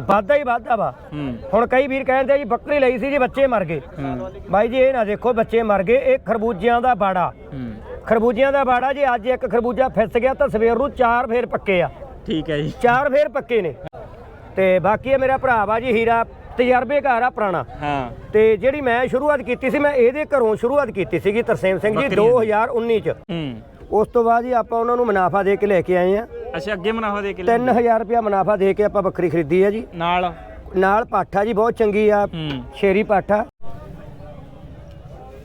ਵਾਧਾ ਹੀ ਵਾਧਾ ਵਾ। ਹੁਣ ਕਈ ਵੀਰ ਕਹਿੰਦੇ ਆ ਜੀ ਬੱਕਰੀ ਲਈ ਸੀ ਜੀ ਬੱਚੇ ਮਰ ਗਏ। ਬਾਈ ਜੀ ਇਹ ਨਾ ਦੇਖੋ ਬੱਚੇ ਮਰ ਗਏ ਇਹ ਖਰਬੂਜਿਆਂ ਦਾ ਬਾੜਾ। ਖਰਬੂਜਿਆਂ ਦਾ ਬਾੜਾ ਜੀ ਅੱਜ ਇੱਕ ਖਰਬੂਜਾ ਫਿਸ ਗਿਆ ਤਾਂ ਸਵੇਰ ਨੂੰ ਚਾਰ ਫੇਰ ਪੱਕੇ ਆ। ਠੀਕ ਹੈ ਜੀ। ਚਾਰ ਫੇਰ ਪੱਕੇ ਨੇ। ਤੇ ਬਾਕੀ ਇਹ ਮੇਰਾ ਭਰਾ ਵਾ ਜੀ ਹੀਰਾ ਤਜਰਬੇਕਾਰ ਆ ਪੁਰਾਣਾ। ਹਾਂ। ਤੇ ਜਿਹੜੀ ਮੈਂ ਸ਼ੁਰੂਆਤ ਕੀਤੀ ਸੀ ਮੈਂ ਇਹਦੇ ਘਰੋਂ ਸ਼ੁਰੂਆਤ ਕੀਤੀ ਸੀਗੀ ਤਰਸੇਮ ਸਿੰਘ ਜੀ ਬੱਕਰੀਆਂ 2019 ਚ। ਹੂੰ। ਉਸ ਤੋਂ ਬਾਅਦ ਜੀ ਆਪਾਂ ਉਹਨਾਂ ਨੂੰ ਮੁਨਾਫਾ ਦੇ ਕੇ ਲੈ ਕੇ ਆਏ ਆ। ਅੱਛਾ ਅੱਗੇ ਮੁਨਾਫਾ ਦੇ ਕੇ ਲੈ 3000 ਰੁਪਇਆ ਮੁਨਾਫਾ ਦੇ ਕੇ ਆਪਾਂ ਬੱਕਰੀ ਖਰੀਦੀ ਆ ਜੀ। ਨਾਲ? ਨਾਲ ਪਾਠਾ ਜੀ ਬਹੁਤ ਚੰਗੀ ਆ। ਹੂੰ। ਸ਼ੇਰੀ ਪਾਠਾ।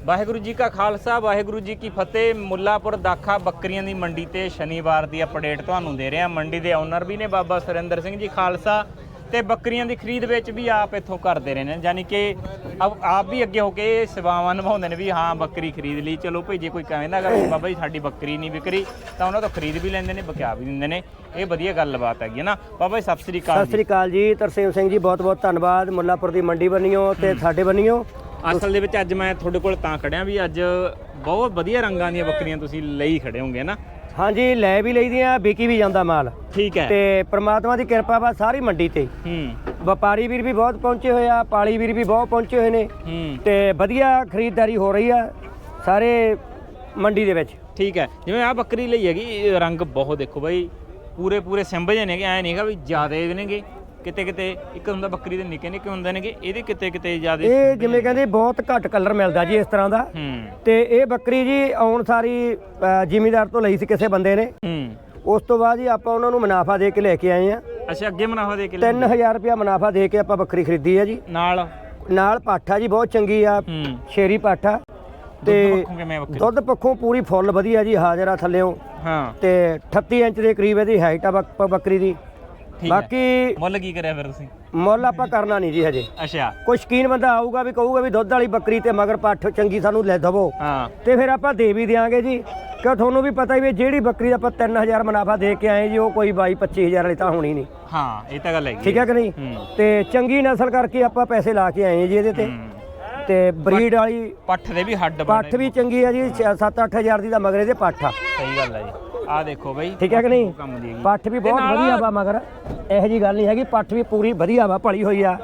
ਵਾਹਿਗੁਰੂ ਜੀ ਕਾ ਖਾਲਸਾ ਵਾਹਿਗੁਰੂ ਜੀ ਕੀ ਫਤਿਹ। ਮੁੱਲਾਪੁਰ ਦਾਖਾ ਬੱਕਰੀਆਂ ਦੀ ਮੰਡੀ ਤੇ ਸ਼ਨੀਵਾਰ ਦੀ ਅਪਡੇਟ ਤੁਹਾਨੂੰ ਦੇ ਰਹੇ। ਹਾਂ ਮੰਡੀ ਦੇ ਓਨਰ ਵੀ ਨੇ ਬਾਬਾ ਸੁਰਿੰਦਰ ਸਿੰਘ ਜੀ ਖਾਲਸਾ। ਤੇ ਬੱਕਰੀਆਂ ਦੀ ਖਰੀਦ ਵਿੱਚ ਵੀ ਆਪ ਇੱਥੋਂ ਕਰਦੇ ਰਹੇ ਨੇ। ਯਾਨੀ ਕਿ ਆਪ ਆਪ ਵੀ ਅੱਗੇ ਹੋ ਕੇ ਸੇਵਾਵਾਂ ਨਿਭਾਉਂਦੇ ਨੇ ਵੀ ਹਾਂ ਬੱਕਰੀ ਖਰੀਦ ਲਈ। ਚਲੋ ਭਈ ਜੇ ਕੋਈ ਕਹਿੰਦਾ ਵੀ ਬਾਬਾ ਜੀ ਸਾਡੀ ਬੱਕਰੀ ਨਹੀਂ ਵਿਕਰੀ ਤਾਂ ਉਹਨਾਂ ਤੋਂ ਖਰੀਦ ਵੀ ਲੈਂਦੇ ਨੇ ਬਕਿਆ ਵੀ ਦਿੰਦੇ ਨੇ। ਇਹ ਵਧੀਆ ਗੱਲਬਾਤ ਹੈਗੀ ਹੈ ਨਾ। ਬਾਬਾ ਜੀ ਸਤਿ ਸ੍ਰੀ ਅਕਾਲ ਸਤਿ ਸ੍ਰੀ ਅਕਾਲ ਜੀ। ਤਰਸੇਮ ਸਿੰਘ ਜੀ ਬਹੁਤ ਬਹੁਤ ਧੰਨਵਾਦ। ਮੁੱਲਾਪੁਰ ਦੀ ਮੰਡੀ ਬਣੀਓ ਤੇ ਸਾਡੇ ਬਣੀਓ ਅਸਲ ਦੇ ਵਿੱਚ ਅੱਜ ਮੈਂ ਤੁਹਾਡੇ ਕੋਲ ਤਾਂ ਖੜਿਆ ਵੀ ਅੱਜ ਬਹੁਤ ਵਧੀਆ ਰੰਗਾਂ ਦੀਆਂ ਬੱਕਰੀਆਂ ਤੁਸੀਂ ਲਈ ਖੜੇ ਹੋਗੇ ਨਾ। ਹਾਂਜੀ ਲੈ ਵੀ ਲਈਦੀਆਂ ਵਿਕੀ ਵੀ ਜਾਂਦਾ ਮਾਲ। ਠੀਕ ਹੈ। ਤੇ ਪ੍ਰਮਾਤਮਾ ਦੀ ਕਿਰਪਾ ਵਾ ਸਾਰੀ ਮੰਡੀ ਤੇ। ਹੂੰ। ਵਪਾਰੀ ਵੀਰ ਵੀ ਬਹੁਤ ਪਹੁੰਚੇ ਹੋਏ ਆ ਪਾਲੀ ਵੀਰ ਵੀ ਬਹੁਤ ਪਹੁੰਚੇ ਹੋਏ ਨੇ। ਹੂੰ। ਤੇ ਵਧੀਆ ਖਰੀਦਦਾਰੀ ਹੋ ਰਹੀ ਆ ਸਾਰੇ ਮੰਡੀ ਦੇ ਵਿੱਚ। ਠੀਕ ਹੈ। ਜਿਵੇਂ ਆ ਬੱਕਰੀ ਲਈ ਹੈਗੀ ਇਹ ਰੰਗ ਬਹੁਤ ਦੇਖੋ ਬਾਈ ਪੂਰੇ ਪੂਰੇ ਸਿੰਬਲ ਜਿਹੇ ਨੇਗੇ ਐ ਨਹੀਂਗਾ ਵੀ ਜ਼ਿਆਦੇ ਨੇਗੇ। ਕਿਤੇ ਕਿਤੇ ਇੱਕ ਹੁੰਦਾ ਬੱਕਰੀ ਦੇ ਨਿੱਕੇ ਨਿੱਕੇ ਹੁੰਦੇ ਨੇਗੇ ਇਹਦੇ ਕਿਤੇ ਕਿਤੇ ਜ਼ਿਆਦੇ ਇਹ ਜਿਵੇਂ ਕਹਿੰਦੇ ਬਹੁਤ ਘੱਟ ਕਲਰ ਮਿਲਦਾ ਜੀ ਇਸ ਤਰ੍ਹਾਂ ਦਾ। ਹੂੰ। ਤੇ ਇਹ ਬੱਕਰੀ ਜੀ ਆਉਣ ਸਾਰੀ ਅ, ਜ਼ਿਮੀਂਦਾਰ ਤੋਂ ਲਈ ਸੀ ਕਿਸੇ ਬੰਦੇ ਨੇ। ਹੂੰ। ਉਸ ਤੋਂ ਬਾਅਦ ਜੀ ਆਪਾਂ ਉਹਨਾਂ ਨੂੰ ਮੁਨਾਫਾ ਦੇ ਕੇ ਲੈ ਕੇ ਆਏ ਆ ਅੱਛਾ ਅੱਗੇ ਮੁਨਾਫਾ ਦੇ ਕੇ ਲੈ 3000 ਰੁਪਇਆ ਮੁਨਾਫਾ ਦੇ ਕੇ ਆਪਾਂ ਬੱਕਰੀ ਖਰੀਦੀ ਆ ਜੀ। ਨਾਲ? ਨਾਲ ਪਾਠਾ ਜੀ ਬਹੁਤ ਚੰਗੀ ਆ। ਹੂੰ। ਸ਼ੇਰੀ ਪਾਠਾ। ਤੇ ਤੇ ਕਿਵੇਂ ਬੱਕਰੀ? ਦੁੱਧ ਪੱਖੋਂ ਪੂਰੀ ਫੁੱਲ ਵਧੀਆ ਜੀ ਹਾਜ਼ਰਾ ਥੱਲਿਓਂ ਹਾਂ। ਤੇ 38 ਇੰਚ ਦੇ ਕਰੀਬ ਇਹਦੀ ਹਾਈਟ ਆ ਬੱਕ- ਬੱਕਰੀ ਦੀ। ਠੀਕ ਹੈ ਬਾਕੀ ਮੁੱਲ ਕੀ ਕਰਿਆ ਫਿਰ ਤੁਸੀਂ? ਮੁੱਲ ਆਪਾਂ ਕਰਨਾ ਨਹੀਂ ਜੀ ਹਜੇ। ਅੱਛਾ। ਕੋਈ ਸ਼ਕੀਨ ਬੰਦਾ ਆਊਗਾ ਵੀ ਕਹੂਗਾ ਵੀ ਦੁੱਧ ਵਾਲੀ ਬੱਕਰੀ ਤੇ ਮਗਰ ਪੱਠ ਚੰਗੀ ਸਾਨੂੰ ਲੈ ਦਵੋ। ਹਾਂ। ਤੇ ਫਿਰ ਆਪਾਂ ਦੇ ਵੀ ਦਿਆਂਗੇ ਜੀ। ਕਿਉਂ ਤੁਹਾਨੂੰ ਵੀ ਪਤਾ ਹੀ ਵੀ ਜਿਹੜੀ ਬੱਕਰੀ ਦਾ ਆਪਾਂ 3000 ਮੁਨਾਫਾ ਦੇ ਕੇ ਆਏ ਜੀ ਉਹ ਕੋਈ 22 25000 ਵਾਲੀ ਤਾਂ ਹੋਣੀ ਨਹੀਂ। ਹਾਂ ਇਹ ਤਾਂ ਗੱਲ ਹੈਗੀ ਠੀਕ ਹੈ। ਕਿ ਨਹੀਂ? ਹੂੰ। ਤੇ ਚੰਗੀ ਨਸਲ ਕਰਕੇ ਆਪਾਂ ਪੈਸੇ ਲਾ ਕੇ ਆਏ ਜੀ ਇਹਦੇ ਤੇ। ਹੂੰ। ਤੇ ਬਰੀਡ ਵਾਲੀ ਪੱਠ ਦੇ ਵੀ ਹੱਡ ਪੱਠ ਵੀ ਚੰਗੀ ਆ ਜੀ 7-8000 ਦੀ ਦਾ ਮਗਰੇ ਦੇ ਪੱਠ ਆ। ਸਹੀ ਗੱਲ ਹੈ ਜੀ। ਆਹ ਦੇਖੋ ਬਾਈ ਠੀਕ ਹੈ ਕਿ ਨਹੀਂ। ਪੱਠ ਵੀ ਬਹੁਤ ਵਧੀਆ ਵਾ ਮਗਰ। ਇਹੋ ਜੀ ਗੱਲ ਨਹੀਂ ਹੈਗੀ ਪੱਠ ਵੀ ਪੂਰੀ ਵਧੀਆ ਵਾ ਭਲੀ ਹੋਈ ਆ।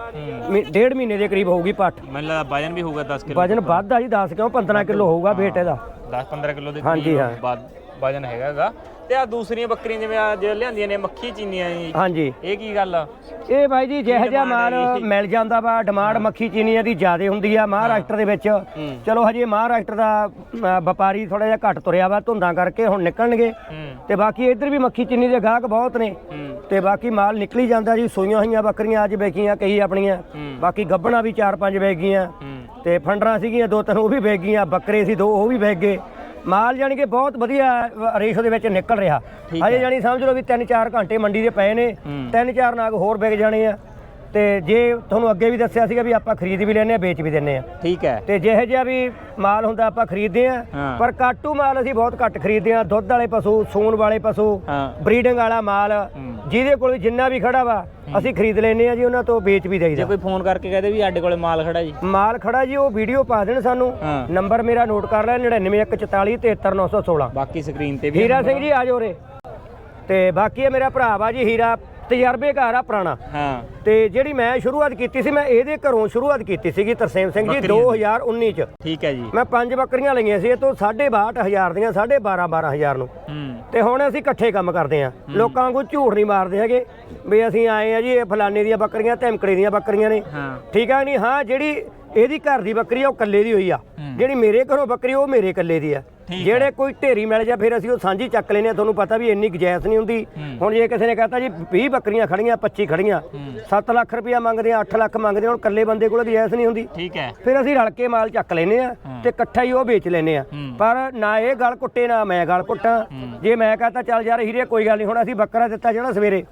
ਡੇਢ ਮਹੀਨੇ ਦੇ ਕਰੀਬ ਹੋਊਗੀ ਪੱਠ। ਮੈਨੂੰ ਲੱਗਦਾ ਵਜਨ ਵੀ ਹੋਊਗਾ 10 ਕਿਲੋ ਵਜਨ ਵੱਧ ਆ ਜੀ 10 ਕਿਉਂ? 15 ਕਿਲੋ ਹੋਊਗਾ ਬੇਟੇ ਦਾ। 10 15 ਕਿਲੋ ਦੇ ਹਾਂਜੀ, ਹਾਂ। ਵਜਨ ਹੈਗਾਗਾ ਤੇ ਆ ਦੂਸਰੀਆਂ ਬੱਕਰੀਆਂ ਜਿਵੇਂ ਆ ਜੇ ਲਿਆਂਦੀਆਂ ਨੇ ਮੱਖੀ ਚੀਨੀਆਂ ਜੀ। ਹਾਂਜੀ। ਇਹ ਕੀ ਗੱਲ ਆ? ਇਹ ਬਾਈ ਜੀ ਜਿਹੋ ਜਿਹਾ ਮਾਲ ਮਿਲ ਜਾਂਦਾ ਵਾ ਡਿਮਾਂਡ ਮੱਖੀ ਚੀਨੀਆਂ ਦੀ ਜ਼ਿਆਦਾ ਹੁੰਦੀ ਆ ਮਹਾਰਾਸ਼ਟਰ ਦੇ ਵਿੱਚ। ਚਲੋ ਹਜੇ ਮਹਾਰਾਸ਼ਟਰ ਦਾ ਅ, ਵਪਾਰੀ ਥੋੜਾ ਜਿਹਾ ਘੱਟ ਤੁਰਿਆ ਵਾ ਧੁੰਦਾਂ ਕਰਕੇ ਹੁਣ ਨਿਕਲਣਗੇ। ਹੂੰ। ਤੇ ਬਾਕੀ ਇੱਧਰ ਵੀ ਮੱਖੀ ਚੀਨੀ ਦੇ ਗਾਹਕ ਬਹੁਤ ਨੇ। ਹੂੰ। ਤੇ ਬਾਕੀ ਮਾਲ ਨਿਕਲੀ ਜਾਂਦਾ ਜੀ ਸੂਈਆਂ ਹੋਈਆਂ ਬੱਕਰੀਆਂ ਅੱਜ ਵੇਚੀਆਂ ਕਈ ਆਪਣੀਆਂ। ਹੂੰ। ਬਾਕੀ ਗੱਬਣਾ ਵੀ ਚਾਰ ਪੰਜ ਵੇਚ ਗਈਆਂ। ਹੂੰ। ਤੇ ਫੰਡਰਾਂ ਸੀਗੀਆਂ ਦੋ ਤਿੰਨ ਉਹ ਵੀ ਵੇਚ ਗਈਆਂ ਬੱਕਰੇ ਸੀ ਦੋ ਉਹ ਵੀ ਵੇਚ ਗਏ। ਮਾਲ ਜਾਣੀ ਕਿ ਬਹੁਤ ਵਧੀਆ ਰੇਸ਼ੋ ਦੇ ਵਿੱਚ ਨਿਕਲ ਰਿਹਾ। ਹਜੇ ਜਾਣੀ ਸਮਝ ਲਓ ਵੀ 3-4 ਘੰਟੇ ਮੰਡੀ ਦੇ ਪਏ ਨੇ ਹੂੰ। ਤਿੰਨ ਚਾਰ ਨਾਗ ਹੋਰ ਵਿਕ ਜਾਣੇ ਆ। ਤੇ ਜੇ ਤੁਹਾਨੂੰ ਅੱਗੇ ਵੀ ਦੱਸਿਆ ਸੀਗਾ ਵੀ ਆਪਾਂ ਖਰੀਦ ਵੀ ਲੈਨੇ ਆ ਵੇਚ ਵੀ ਦਿੰਨੇ ਆ ਠੀਕ ਹੈ। ਤੇ ਜਿਹੇ ਜਿਹਾ ਵੀ ਮਾਲ ਹੁੰਦਾ ਆਪਾਂ ਖਰੀਦਦੇ ਆ ਹਾਂ। ਪਰ ਕਾਟੂ ਮਾਲ ਅਸੀਂ ਬਹੁਤ ਘੱਟ ਖਰੀਦਦੇ ਆ ਦੁੱਧ ਵਾਲੇ ਪਸ਼ੂ ਸੂਣ ਵਾਲੇ ਪਸ਼ੂ ਹਾਂ। ਬਰੀਡਿੰਗ ਵਾਲਾ ਮਾਲ ਹੂੰ। ਜਿਹਦੇ ਕੋਲ ਵੀ ਜਿੰਨਾ ਵੀ ਖੜਾ ਵਾ ਅਸੀਂ ਖਰੀਦ ਲੈਨੇ ਆ ਜੀ ਉਹਨਾਂ ਤੋਂ ਵੇਚ ਵੀ ਜੇ ਦੇਈਦਾ ਕੋਈ ਫੋਨ ਕਰਕੇ ਕਹਦੇ ਵੀ ਸਾਡੇ ਕੋਲੇ ਮਾਲ ਖੜਾ ਜੀ। ਮਾਲ ਖੜਾ ਜੀ ਉਹ ਵੀਡੀਓ ਪਾ ਦੇਣ ਸਾਨੂੰ। ਹਾਂ। ਨੰਬਰ ਮੇਰਾ ਨੋਟ ਕਰ ਲੈ 99144 73916 ਬਾਕੀ ਸਕਰੀਨ ਤੇ ਵੀ ਹੀਰਾ ਸਿੰਘ ਜੀ ਆ ਜਾਓ ਰੇ ਤੇ ਬਾਕੀ ਇਹ ਮੇਰਾ ਭਰਾ ਵਾ ਜੀ ਹੀਰਾ। ਤਜਰਬੇਕਾਰ ਆ ਪੁਰਾਣਾ। ਹਾਂ। ਤੇ ਜਿਹੜੀ ਮੈਂ ਸ਼ੁਰੂਆਤ ਕੀਤੀ ਸੀ ਮੈਂ ਇਹਦੇ ਘਰੋਂ ਸ਼ੁਰੂਆਤ ਕੀਤੀ ਸੀਗੀ ਤਰਸੇਮ ਸਿੰਘ ਜੀ ਬੱਕਰੀਆਂ 2019 ਚ। ਠੀਕ ਹੈ ਜੀ। ਮੈਂ ਪੰਜ ਬੱਕਰੀਆਂ ਲਈਆਂ ਸੀ ਇਹ ਤੋਂ 62500 ਦੀਆਂ 12.5 12000 ਨੂੰ। ਹੂੰ। ਤੇ ਹੁਣ ਅਸੀਂ ਇਕੱਠੇ ਕੰਮ ਕਰਦੇ ਆ ਲੋਕਾਂ ਵਾਂਗੂ ਝੂਠ ਨਹੀਂ ਮਾਰਦੇ ਹੈਗੇ ਵੀ ਅਸੀਂ ਆਏ ਆ ਜੀ ਇਹ ਫਲਾਣੇ ਦੀਆਂ ਬੱਕਰੀਆਂ ਧਮਕੜੇ ਦੀਆਂ ਬੱਕਰੀਆਂ ਨੇ। ਹਾਂ। ਠੀਕ ਆ ਨਹੀਂ? ਹਾਂ ਜਿਹੜੀ ਇਹਦੀ ਘਰ ਦੀ ਬੱਕਰੀ ਆ ਉਹ ਕੱਲੇ ਦੀ ਹੋਈ ਆ। ਜਿਹੜੀ ਮੇਰੇ ਘਰੋਂ ਬੱਕਰੀ ਉਹ ਮੇਰੇ ਕੱਲੇ ਦੀ ਆ। ਜਿਹੜੇ ਕੋਈ ਢੇਰੀ ਮਿਲ ਜਾ ਫਿਰ ਅਸੀਂ ਉਹ ਸਾਂਝੀ ਚੱਕ ਲੈਨੇ ਆ ਤੁਹਾਨੂੰ ਪਤਾ ਵੀ ਇੰਨੀ ਗੁਜਾਇਸ਼ ਨਹੀਂ ਹੁੰਦੀ। ਹੁਣ ਜੇ ਕਿਸੇ ਨੇ ਕਹਤਾ ਜੀ 20 ਬੱਕਰੀਆਂ ਖੜੀਆਂ 25 ਖੜੀਆਂ 7 ਲੱਖ ਰੁਪਇਆ ਮੰਗਦੇ ਆ 8 ਲੱਖ ਮੰਗਦੇ ਹੁਣ ਕੱਲੇ ਬੰਦੇ ਕੋਲ ਗੁਜਾਇਸ਼ ਨਹੀਂ ਹੁੰਦੀ। ਠੀਕ ਹੈ। ਫਿਰ ਅਸੀਂ ਰਲ ਕੇ ਮਾਲ ਚੱਕ ਲੈਨੇ ਆ ਤੇ ਇਕੱਠਾ ਹੀ ਉਹ ਵੇਚ ਲੈਨੇ ਆ। ਪਰ ਨਾ ਇਹ ਗਲ ਕੁੱਟੇ ਨਾ ਮੈਂ ਗਲ ਕੁੱਟਾਂ। ਜੇ ਮੈਂ ਕਹਤਾ ਚੱਲ ਯਾਰ ਹੀਰੇ ਕੋਈ ਗੱਲ ਨਹੀਂ। ਹੁਣ ਅਸੀਂ ਬੱਕਰਾ ਦਿੱਤਾ ਜਿਹੜਾ ਸਵੇਰੇ।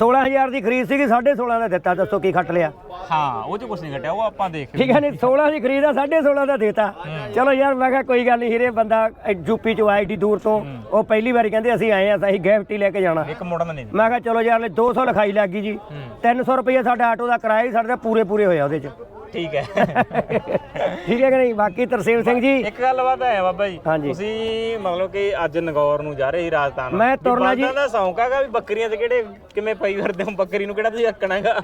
16000 ਦੀ ਖਰੀਦ ਸੀਗੀ 16.5 ਦਾ ਦਿੱਤਾ ਦੱਸੋ ਕੀ ਖੱਟ ਲਿਆ? ਹਾਂ ਉਹ ਚ ਕੁਝ ਨਹੀਂ ਘਟਿਆ ਉਹ ਆਪਾਂ ਦੇਖ ਠੀਕ ਹੈ ਨਹੀਂ 16 ਦੀ ਖਰੀਦ ਆ 16.5 ਦਾ ਦੇਤਾ। ਚਲੋ ਯਾਰ ਮੈਂ ਕਿਹਾ ਕੋਈ ਗੱਲ ਨਹੀਂ ਹੀਰੇ ਬੰਦਾ ਯੂਪੀ ਚੋਂ ਆਈ ਡੀ ਦੂਰ ਤੋਂ ਉਹ ਪਹਿਲੀ ਵਾਰੀ ਕਹਿੰਦੇ ਅਸੀਂ ਆਏ ਆ ਅਸੀਂ ਗਿਫਟ ਲੈ ਕੇ ਜਾਣਾ। ਇੱਕ ਮੋੜਨ ਨਹੀਂ ਮੈਂ ਕਿਹਾ ਚਲੋ ਯਾਰ ਲੈ 200 ਲਿਖਾਈ ਲੱਗ ਗਈ ਜੀ। 300 ਰੁਪਏ ਸਾਡਾ ਆਟੋ ਦਾ ਕਿਰਾਇਆ ਹੀ ਸਾਡੇ ਦਾ ਪੂਰੇ ਪੂਰੇ ਹੋਇਆ ਉਹਦੇ ਚ। ਠੀਕ ਹੈ। ਠੀਕ ਹੈ ਕਿ ਨਹੀਂ? ਬਾਕੀ ਤਰਸੇਮ ਸਿੰਘ ਜੀ। ਇੱਕ ਗੱਲ ਬਾਤ ਹੈ ਬਾਬਾ ਜੀ। ਹਾਂਜੀ। ਤੁਸੀਂ ਮਤਲਬ ਕਿ ਅੱਜ ਨਗੌਰ ਨੂੰ ਜਾ ਰਹੇ ਸੀ ਰਾਜਸਥਾਨ ਮੈਂ ਤੁਰਨਾ ਜੀ- ਦਾ ਸ਼ੌਂਕ ਹੈਗਾ ਵੀ ਬੱਕਰੀਆਂ ਤੇ ਕਿਹੜੇ ਕਿਵੇਂ ਪਈ ਫਿਰਦੇ ਹੋ? ਬੱਕਰੀ ਨੂੰ ਕਿਹੜਾ ਤੁਸੀਂ ਹੈਗਾ?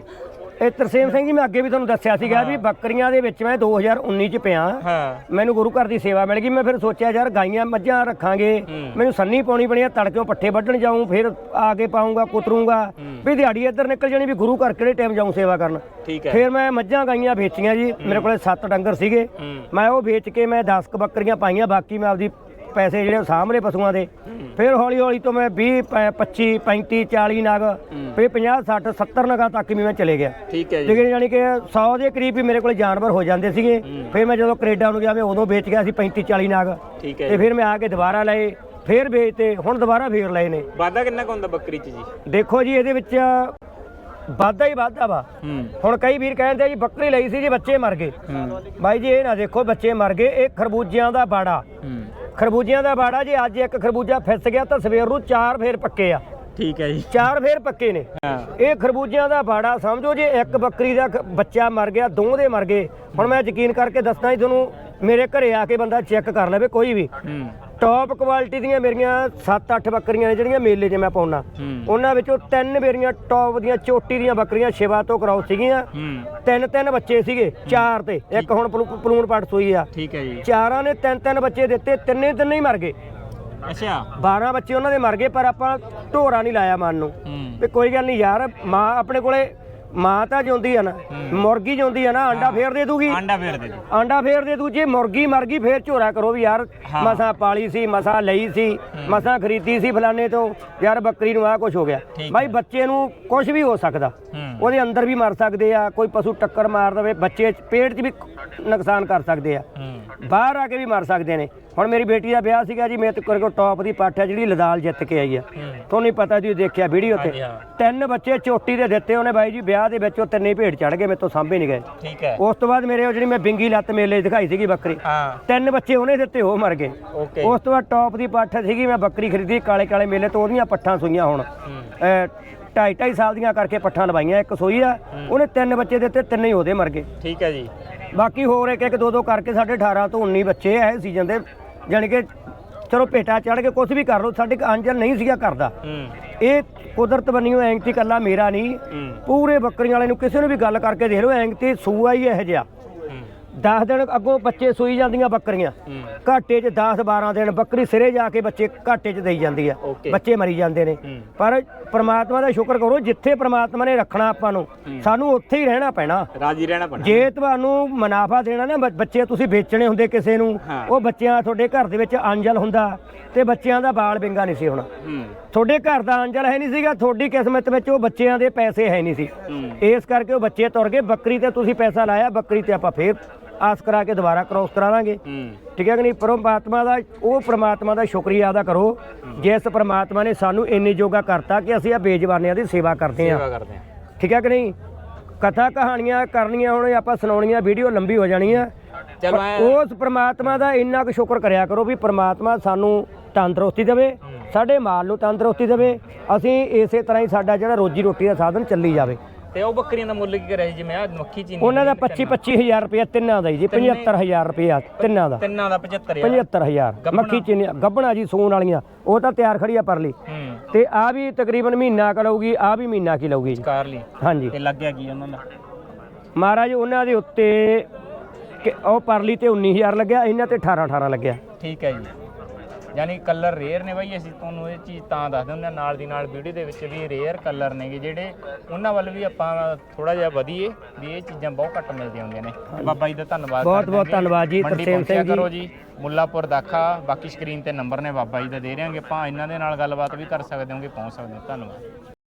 ਇਹ ਤਰਸੇਮ ਸਿੰਘ ਜੀ ਮੈਂ ਅੱਗੇ ਵੀ ਤੁਹਾਨੂੰ ਦੱਸਿਆ ਸੀਗਾ ਵੀ ਬੱਕਰੀਆਂ ਦੇ ਵਿੱਚ ਮੈਂ 2019 ਚ ਪਿਆ। ਹਾਂ। ਮੈਨੂੰ ਗੁਰੂ ਘਰ ਦੀ ਸੇਵਾ ਮਿਲ ਗਈ। ਮੈਂ ਫਿਰ ਸੋਚਿਆ ਯਾਰ ਗਾਈਆਂ ਮੱਝਾਂ ਰੱਖਾਂਗੇ। ਮੈਨੂੰ ਸੰਨੀ ਪਾਉਣੀ ਬਣੀ ਆ ਤੜਕਿਓ ਪੱਠੇ ਵੱਢਣ ਜਾਊਂ ਫਿਰ ਆ ਕੇ ਪਾਉਂਗਾ ਕੁਤਰੂੰਗਾ। ਵੀ ਦਿਹਾੜੀ ਇੱਧਰ ਨਿਕਲ ਜਾਣੀ ਵੀ ਗੁਰੂ ਘਰ ਕਿਹੜੇ ਟਾਈਮ ਜਾਊਂ ਸੇਵਾ ਕਰਨ। ਫਿਰ ਮੈਂ ਮੱਝਾਂ ਗਾਈਆਂ ਵੇਚੀਆਂ ਜੀ। ਮੇਰੇ ਕੋਲੇ 7 ਡੰਗਰ ਸੀਗੇ। ਮੈਂ ਉਹ ਵੇਚ ਕੇ ਮੈਂ 10 ਕ ਬੱਕਰੀਆਂ ਪਾਈਆਂ ਬਾਕੀ ਮੈਂ ਆਪਦੀ ਪੈਸੇ ਜਿਹੜੇ ਉਹ ਲਏ ਪਸ਼ੂਆਂ ਦੇ। ਫਿਰ ਹੌਲੀ ਹੌਲੀ ਤੋਂ ਮੈਂ 20 ਪ- 25 35 40 ਨਗ ਫਿਰ 50 60 70 ਨਗਾਂ ਤੱਕ ਵੀ ਮੈਂ ਚਲੇ ਗਿਆ। ਠੀਕ ਹੈ ਜੀ। ਲੇਕਿਨ ਯਾਨੀ ਕਿ 100 ਦੇ ਕਰੀਬ ਵੀ ਮੇਰੇ ਕੋਲ ਜਾਨਵਰ ਹੋ ਜਾਂਦੇ ਸੀਗੇ। ਫਿਰ ਮੈਂ ਜਦੋਂ ਕੈਨੇਡਾ ਨੂੰ ਗਿਆ ਮੈਂ ਉਦੋਂ ਵੇਚ ਗਿਆ ਸੀ 35 40 ਨਗ। ਠੀਕ ਹੈ ਤੇ ਫਿਰ ਮੈਂ ਆ ਕੇ ਦੁਬਾਰਾ ਲਏ ਫਿਰ ਵੇਚਤੇ ਹੁਣ ਦੁਬਾਰਾ ਫੇਰ ਲਏ ਨੇ। ਵਾਧਾ ਕਿੰਨਾ ਕੁ ਹੁੰਦਾ ਬੱਕਰੀ ਚ ਜੀ? ਦੇਖੋ ਜੀ ਇਹਦੇ ਵਿੱਚ ਵਾਧਾ ਹੀ ਵਾਧਾ ਵਾ। ਹੁਣ ਕਈ ਵੀਰ ਕਹਿੰਦੇ ਜੀ ਬੱਕਰੀ ਲਈ ਸੀ ਜੀ ਬੱਚੇ ਮਰ ਗਏ। ਬਾਈ ਜੀ ਇਹ ਨਾ ਦੇਖੋ ਬੱਚੇ ਮਰ ਗਏ ਇਹ ਖਰਬੂਜਿਆਂ ਦਾ ਬਾੜਾ। ਖਰਬੂਜਿਆਂ ਦਾ ਬਾੜਾ ਜੀ ਅੱਜ ਇੱਕ ਖਰਬੂਜਾ ਫਿਸ ਗਿਆ ਤਾਂ ਸਵੇਰ ਨੂੰ ਚਾਰ ਫੇਰ ਪੱਕੇ ਆ। ਠੀਕ ਹੈ ਜੀ। ਚਾਰ ਫੇਰ ਪੱਕੇ ਨੇ। ਇਹ ਖਰਬੂਜਿਆਂ ਦਾ ਬਾੜਾ ਸਮਝੋ ਜੇ ਇੱਕ ਬੱਕਰੀ ਦਾ ਬੱਚਾ ਮਰ ਗਿਆ ਦੋ ਦੇ ਮਰ ਗਏ। ਹੁਣ ਮੈਂ ਯਕੀਨ ਕਰਕੇ ਦੱਸਦਾ ਜੀ ਤੁਹਾਨੂੰ ਮੇਰੇ ਘਰੇ ਆ ਕੇ ਬੰਦਾ ਚੈੱਕ ਕਰ ਲਵੇ ਕੋਈ ਵੀ। ਟੌਪ ਕੁਆਲਿਟੀ ਦੀਆਂ ਮੇਰੀਆਂ 7-8 ਬੱਕਰੀਆਂ ਨੇ ਜਿਹੜੀਆਂ ਮੇਲੇ 'ਚ ਮੈਂ ਪਾਉਣਾ। ਉਹਨਾਂ ਵਿੱਚੋਂ ਤਿੰਨ ਮੇਰੀਆਂ ਟੌਪ ਦੀਆਂ ਚੋਟੀ ਦੀਆਂ ਬੱਕਰੀਆਂ ਸ਼ਿਵਾ ਤੋਂ ਕਰਾਉ ਸੀਗੀਆਂ। ਤਿੰਨ ਤਿੰਨ ਬੱਚੇ ਸੀਗੇ ਚਾਰ ਤੇ। ਇੱਕ ਹੁਣ ਪਲੂ- ਪਲੂਣ ਪੱਟ ਸੂਈ ਆ। ਠੀਕ ਹੈ ਜੀ। ਚਾਰਾਂ ਨੇ ਤਿੰਨ ਤਿੰਨ ਬੱਚੇ ਦਿੱਤੇ ਤਿੰਨੇ ਤਿੰਨੇ ਹੀ ਮਰ ਗਏ। ਅੱਛਾ। 12 ਬੱਚੇ ਉਹਨਾਂ ਦੇ ਮਰ ਗਏ ਪਰ ਆਪਾਂ ਢੋਰਾ ਨਹੀਂ ਲਾਇਆ ਮਨ ਨੂੰ। ਵੀ ਕੋਈ ਗੱਲ ਨਹੀਂ ਯਾਰ ਮਾਂ ਆਪਣੇ ਕੋਲੇ ਮਾਂ ਤਾਂ ਜਿਉਂਦੀ ਆ ਨਾ ਮੁਰਗੀ ਜਿਉਂਦੀ ਆ ਨਾ ਅੰਡਾ ਫੇਰ ਦੇ ਦੂਗੀ? ਆਂਡਾ ਫੇਰ ਦੇ ਦਿਓ ਆਂਡਾ ਫੇਰ ਦੇ ਦੂ ਜੇ ਮੁਰਗੀ ਮਰ ਗਈ ਫੇਰ ਝੋਰਾ ਕਰੋ ਵੀ ਯਾਰ ਮਸਾਂ ਪਾਲੀ ਸੀ ਮਸਾਂ ਲਈ ਸੀ ਮਸਾਂ ਖਰੀਦੀ ਸੀ ਫਲਾਣੇ ਤੋਂ ਯਾਰ ਬੱਕਰੀ ਨੂੰ ਆ ਕੁਝ ਹੋ ਗਿਆ। ਬਾਈ ਬੱਚੇ ਨੂੰ ਕੁਝ ਵੀ ਹੋ ਸਕਦਾ। ਉਹਦੇ ਅੰਦਰ ਵੀ ਮਰ ਸਕਦੇ ਆ ਕੋਈ ਪਸ਼ੂ ਟੱਕਰ ਮਾਰ ਦੇਵੇ ਬੱਚੇ ਪੇਟ 'ਚ ਵੀ ਨੁਕਸਾਨ ਕਰ ਸਕਦੇ ਆ। ਬਾਹਰ ਆ ਕੇ ਵੀ ਮਰ ਸਕਦੇ ਨੇ। ਹੁਣ ਮੇਰੀ ਬੇਟੀ ਦਾ ਵਿਆਹ ਸੀਗਾ ਜੀ ਮੇਰੇ ਤੇ ਟੌਪ ਦੀ ਪੱਠ ਹੈ ਜਿਹੜੀ ਲਦਾਲ ਜਿੱਤ ਕੇ ਆਈ ਆ। ਤੁਹਾਨੂੰ ਹੀ ਪਤਾ ਜੀ ਦੇਖਿਆ ਵੀਡੀਓ ਤੇ। ਤਿੰਨ ਬੱਚੇ ਚੋਟੀ ਦੇ ਦਿੱਤੇ ਉਹਨੇ ਬਾਈ ਜੀ ਵਿਆਹ ਦੇ ਵਿੱਚ ਉਹ ਤਿੰਨੇ ਭੇਡ ਚੜ ਗਏ ਮੇਰੇ ਤੋਂ ਸਾਂਭੇ ਨਹੀਂ ਗਏ। ਠੀਕ ਹੈ। ਉਸ ਤੋਂ ਬਾਅਦ ਮੇਰੇ ਉਹ ਜਿਹੜੀ ਮੈਂ ਬਿੰਗੀ ਲੱਤ ਮੇਲੇ ਦਿਖਾਈ ਸੀਗੀ ਬੱਕਰੀ ਹਾਂ। ਤਿੰਨ ਬੱਚੇ ਉਹਨੇ ਦਿੱਤੇ ਉਹ ਮਰ ਗਏ। ਓਕੇ ਉਸ ਤੋਂ ਬਾਅਦ ਟੌਪ ਦੀ ਪੱਠ ਸੀਗੀ ਮੈਂ ਬੱਕਰੀ ਖਰੀਦੀ ਕਾਲੇ ਕਾਲੇ ਮੇਲੇ ਤੋਂ ਉਹਦੀਆਂ ਪੱਠਾਂ ਸੂਈਆਂ ਹੁਣ। ਢਾਈ ਢਾਈ ਸਾਲ ਦੀਆਂ ਕਰਕੇ ਪੱਠਾਂ ਲਵਾਈਆਂ ਇੱਕ ਸੂਈ ਆ ਉਹਨੇ ਤਿੰਨ ਬੱਚੇ ਦਿੱਤੇ ਤਿੰਨੇ ਹੀ ਉਹਦੇ ਮਰ ਗਏ। ਠੀਕ ਹੈ ਜੀ। ਬਾਕੀ ਹੋਰ ਇੱਕ ਇੱਕ ਦੋ ਦੋ ਕਰਕੇ ਸਾਡੇ 18 ਤੋਂ 19 ਬੱਚੇ ਐ ਸੀਜ਼ਨ ਦੇ ਜਾਣੀ ਕਿ ਚਲੋ ਭੇਟਾ ਚੜ ਕੇ ਕੁਝ ਵੀ ਕਰ ਲਓ ਸਾਡੇ ਕੋ ਅੰਜਲ ਨਹੀਂ ਸੀਗਾ ਕਰਦਾ ਇਹ ਕੁਦਰਤ ਬੰਨਿਓ ਐਂਗਤੀ ਕੱਲਾ ਮੇਰਾ ਨਹੀਂ। ਪੂਰੇ ਬੱਕਰੀਆਂ ਵਾਲੇ ਨੂੰ ਕਿਸੇ ਨੂੰ ਵੀ ਗੱਲ ਕਰਕੇ ਦੇਖ ਲਓ ਐਂਗਤੀ ਸੂਆ ਹੀ ਇਹ ਜਿਹਾ। 10 ਦਿਨ ਅੱਗੋਂ ਬੱਚੇ ਸੂਈ ਜਾਂਦੀਆਂ ਬੱਕਰੀਆਂ। ਘਾਟੇ 'ਚ 10 12 ਦਿਨ ਬੱਕਰੀ ਸਿਰੇ ਜਾ ਕੇ ਬੱਚੇ ਘਾਟੇ 'ਚ ਦੇਈ ਜਾਂਦੀ ਆ. ਬੱਚੇ ਮਰੀ ਜਾਂਦੇ ਨੇ। ਪਰ ਪ੍ਰਮਾਤਮਾ ਦਾ ਸ਼ੁਕਰ ਕਰੋ ਜਿੱਥੇ ਪ੍ਰਮਾਤਮਾ ਨੇ ਰੱਖਣਾ ਆਪਾਂ ਨੂੰ ਸਾਨੂੰ ਉੱਥੇ ਹੀ ਰਹਿਣਾ ਪੈਣਾ। ਰਾਜੀ ਰਹਿਣਾ ਪੈਣਾ। ਜੇ ਤੁਹਾਨੂੰ ਮੁਨਾਫਾ ਦੇਣਾ ਨਾ ਬੱਚੇ ਤੁਸੀਂ ਵੇਚਣੇ ਹੁੰਦੇ ਕਿਸੇ ਨੂੰ। ਉਹ ਬੱਚਿਆਂ ਤੁਹਾਡੇ ਘਰ ਦੇ ਵਿੱਚ ਅੰਜਲ ਹੁੰਦਾ ਤੇ ਬੱਚਿਆਂ ਦਾ ਬਾਲ ਬਿੰਗਾ ਨਹੀਂ ਸੀ ਹੋਣਾ। ਤੁਹਾਡੇ ਘਰ ਦਾ ਅੰਜਲ ਹੈ ਨਹੀਂ ਸੀਗਾ ਤੁਹਾਡੀ ਕਿਸਮਤ ਵਿੱਚ ਉਹ ਬੱਚਿਆਂ ਦੇ ਪੈਸੇ ਹੈ ਨਹੀਂ ਸੀ। ਇਸ ਕਰਕੇ ਉਹ ਬੱਚੇ ਤੁਰ ਗਏ ਬੱਕਰੀ ਤੇ ਤੁਸੀਂ ਪੈਸਾ ਲਾਇਆ ਬੱਕਰੀ ਤੇ ਆਪਾਂ ਫੇਰ ਆਸ ਕਰਾ ਕੇ ਦੁਬਾਰਾ ਕ੍ਰੋਸ ਕਰਾਵਾਂਗੇ ਹੂੰ। ਠੀਕ ਹੈ ਕਿ ਨਹੀਂ? ਪਰਮਾਤਮਾ ਦਾ ਉਹ ਪ੍ਰਮਾਤਮਾ ਦਾ ਸ਼ੁਕਰੀਆ ਅਦਾ ਕਰੋ। ਜਿਸ ਪ੍ਰਮਾਤਮਾ ਨੇ ਸਾਨੂੰ ਇੰਨੀ ਜੋਗਾ ਕਰਤਾ ਕਿ ਅਸੀਂ ਆ ਬੇਜਵਾਨਿਆਂ ਦੀ ਸੇਵਾ ਕਰਦੇ ਹਾਂ। ਸੇਵਾ ਕਰਦੇ ਆ ਠੀਕ ਹੈ ਕਿ ਨਹੀਂ? ਕਥਾ ਕਹਾਣੀਆਂ ਕਰਨੀਆਂ ਹੁਣ ਆਪਾਂ ਸੁਣਾਉਣੀਆਂ ਵੀਡੀਓ ਲੰਬੀ ਹੋ ਜਾਣੀ ਆ। ਚਲੋ ਐ ਉਸ ਪ੍ਰਮਾਤਮਾ ਦਾ ਇੰਨਾ ਕੁ ਸ਼ੁਕਰ ਕਰਿਆ ਕਰੋ ਵੀ ਪ੍ਰਮਾਤਮਾ ਸਾਨੂੰ ਤੰਦਰੁਸਤੀ ਦੇਵੇ ਸਾਡੇ ਮਾਲ ਨੂੰ ਤੰਦਰੁਸਤੀ ਦੇਵੇ। ਅਸੀਂ ਇਸੇ ਤਰ੍ਹਾਂ ਹੀ ਸਾਡਾ ਜਿਹੜਾ ਰੋਜੀ ਰੋਟੀ ਦਾ ਸਾਧਨ ਚੱਲੀ ਜਾਵੇ। ਤੇ ਉਹ ਬੱਕਰੀਆਂ ਦਾ ਮੁੱਲ ਕੀ ਕਰਿਆ ਸੀ ਜਿਵੇਂ ਆ ਮੱਖੀ ਚੀਨੀ ਉਹਨਾਂ ਦਾ 25 25000 ਰੁਪਏ ਤਿੰਨਾਂ ਦਾ ਜੀ 75000 ਰੁਪਏ ਤਿੰਨਾਂ ਦਾ। ਤਿੰਨਾਂ ਦਾ 75000 75000 ਮੱਖੀ ਚੀਨੀ ਗੱਬਣਾ ਜੀ ਸੂਣ ਵਾਲੀਆਂ। ਉਹ ਤਾਂ ਤਿਆਰ ਖੜੀ ਆ ਪਰਲੀ। ਤੇ ਆ ਵੀ ਤਕਰੀਬਨ ਮਹੀਨਾ ਕ ਲਊਗੀ ਆ ਵੀ ਮਹੀਨਾ ਕੀ ਲਊਗੀ ਜੀ। ਕਾਰ ਲਈ। ਹਾਂਜੀ। ਤੇ ਲੱਗਿਆ ਕੀ ਉਹਨਾਂ ਦਾ? ਮਹਾਰਾਜ ਉਹਨਾਂ ਦੇ ਉੱਤੇ ਉਹ ਪਰਲੀ ਤੇ 19000 ਲੱਗਿਆ ਇਹਨਾਂ ਤੇ 18 18 ਲੱਗਿਆ। ਠੀਕ ਹੈ ਜੀ। ਯਾਨੀ ਕਲਰ ਰੇਅਰ ਨੇ ਬਾਈ ਅਸੀਂ ਤੁਹਾਨੂੰ ਇਹ ਚੀਜ਼ ਤਾਂ ਦੱਸ ਦਿੰਦੇ ਹਾਂ ਨਾਲ ਦੀ ਨਾਲ ਵੀਡੀਓ ਦੇ ਵਿੱਚ ਵੀ ਰੇਅਰ ਕਲਰ ਨੇਗੇ ਜਿਹੜੇ ਉਹਨਾਂ ਵੱਲ ਵੀ ਆਪਾਂ ਥੋੜਾ ਜਿਹਾ ਵਧੀਏ ਵੀ ਇਹ ਚੀਜ਼ਾਂ ਬਹੁਤ ਘੱਟ ਮਿਲਦੀਆਂ ਹੁੰਦੀਆਂ ਨੇ। ਬਾਬਾ ਜੀ ਦਾ ਧੰਨਵਾਦ ਬਹੁਤ- ਬਹੁਤ ਧੰਨਵਾਦ ਜੀ, ਤਰਸੇਮ ਸਿੰਘ ਪਹੁੰਚਿਆ ਕਰੋ ਜੀ ਮੁੱਲਾਪੁਰ ਦਾਖਾ ਬਾਕੀ ਸਕਰੀਨ ਤੇ ਨੰਬਰ ਨੇ ਬਾਬਾ ਜੀ ਦਾ ਦੇ ਰਹੇ ਹਾਂਗੇ। ਆਪਾਂ ਇਹਨਾਂ ਦੇ ਨਾਲ ਗੱਲਬਾਤ ਵੀ ਕਰ ਸਕਦੇ ਹੋਗੇ ਪਹੁੰਚ ਸਕਦੇ ਹੋ। ਧੰਨਵਾਦ।